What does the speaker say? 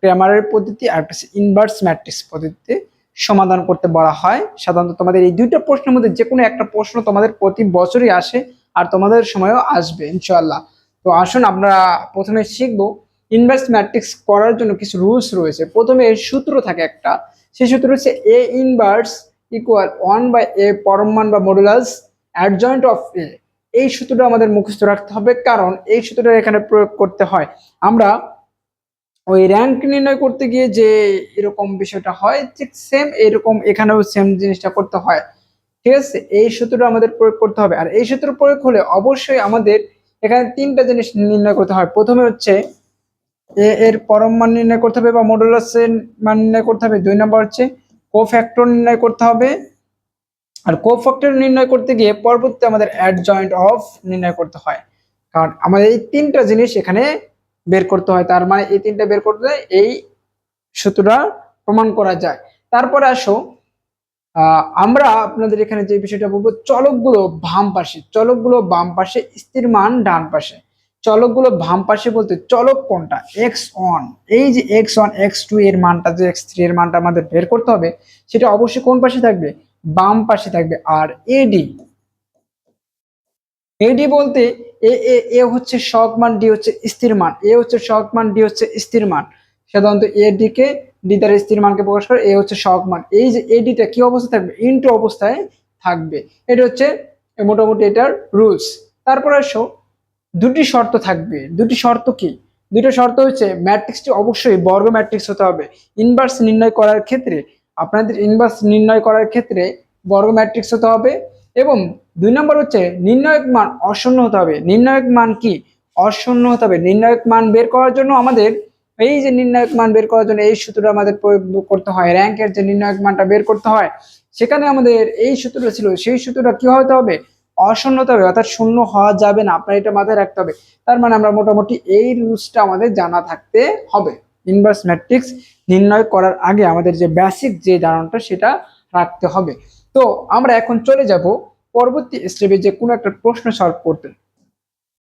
ক্র্যামারের পদ্ধতি আর একটা inverse matrix পদ্ধতিতে সমাধান করতে বলা হয়। সাধারণত তোমাদের এই দুইটা প্রশ্নের মধ্যে যে কোনো একটা প্রশ্ন তোমাদের প্রতি বছরই আসে আর তোমাদের সময়ও আসবে ইনশাল্লাহ তো আসুন আমরা প্রথমে শিখব। ইনভার্স ম্যাট্রিক্স করার জন্য কিছু রুলস রয়েছে। প্রথমে এর সূত্র থাকে একটা। সেই সূত্র হচ্ছে A inverse equal one by A পরমান বা মডুলাস অ্যাডজয়েন্ট অফ এ এই সূত্রটা আমাদের মুখস্থ রাখতে হবে, কারণ এই সূত্রটা এখানে প্রয়োগ করতে হয়। আমরা ওই র্যাঙ্ক নির্ণয় করতে গিয়ে যে এরকম বিষয়টা হয়, ঠিক সেম এরকম এখানেও সেম জিনিসটা করতে হয়। ঠিক আছে? এই সূত্রটা আমাদের প্রয়োগ করতে হবে। আর এই সূত্র প্রয়োগ হলে অবশ্যই আমাদের এখানে তিনটা জিনিস নির্ণয় করতে হয়। প্রথমে হচ্ছে এ এর পরম মান নির্ণয় করতে হবে বা মডুলাসের মান নির্ণয় করতে হবে। দুই নম্বর হচ্ছে কো ফ্যাক্টর নির্ণয় করতে হবে। আর কো ফ্যাক্টর নির্ণয় করতে গিয়ে পরবর্তী আমাদের অ্যাডজয়েন্ট অফ নির্ণয় করতে হয়। কারণ আমাদের এই তিনটা জিনিস এখানে বের করতে হয়। তার মানে এই তিনটা বের করতে এই সূত্রটা প্রমাণ করা যায়। তারপরে আসো আমরা আপনাদের এখানে যে বিষয়টা বলব, চলকগুলো বাম পাশে। চলকগুলো বাম পাশে, স্থির মান ডান পাশে। চলকগুলো বাম পাশে বলতে চলক কোনটা? X one. এই যে এক্স ওয়ান, এক্স টু এর মানটা, যে এক্স থ্রি এর মানটা আমাদের বের করতে হবে, সেটা অবশ্যই কোন পাশে থাকবে? বাম পাশে থাকবে। আর এডি এডি বলতে এ এ এ হচ্ছে শক মান ডি হচ্ছে স্থির মান। এ হচ্ছে শক মান ডি হচ্ছে স্থির মান। সাধারণত এ, ডি কে, ডি দ্বারা স্থির মানকে প্রকাশ করে এ হচ্ছে শক মান এই যে এ এডিটা কি অবস্থায় থাকবে? ইনটু অবস্থায় থাকবে। এটা হচ্ছে মোটামুটি এটার রুলস তারপর আসো, দুটি শর্ত থাকবে। দুটি শর্ত কি? দুটো শর্ত হচ্ছে ম্যাট্রিক্সটি অবশ্যই বর্গ ম্যাট্রিক্স হতে হবে। ইনভার্স নির্ণয় করার ক্ষেত্রে, আপনাদের ইনভার্স নির্ণয় করার ক্ষেত্রে বর্গ ম্যাট্রিক্স হতে হবে। এবং দুই নম্বর হচ্ছে নির্ণায়ক মান অশূন্য হতে হবে। নির্ণায়ক মান কি? অশূন্য হতে হবে। নির্ণায়ক মান বের করার জন্য আমাদের এই যে নির্ণায়ক মান বের করার জন্য এই সূত্রটা আমাদের প্রয়োগ করতে হয়। র্যাঙ্কের যে নির্ণায়ক মানটা বের করতে হয়, সেখানে আমাদের এই সূত্রটা ছিল, সেই সূত্রটা কি হতে হবে? অশূন্য হতে হবে, অর্থাৎ শূন্য হওয়া যাবে না। আপনার এটা মাথায় রাখতে হবে। তার মানে আমরা মোটামুটি এই রুলসটা আমাদের জানা থাকতে হবে। ইনভার্স ম্যাট্রিক্স নির্ণয় করার আগে আমাদের যে বেসিক যে ধারণাটা, সেটা রাখতে হবে। তো আমরা এখন চলে যাব পরবর্তী স্টেপে যে কোনো একটা প্রশ্ন সলভ করতে।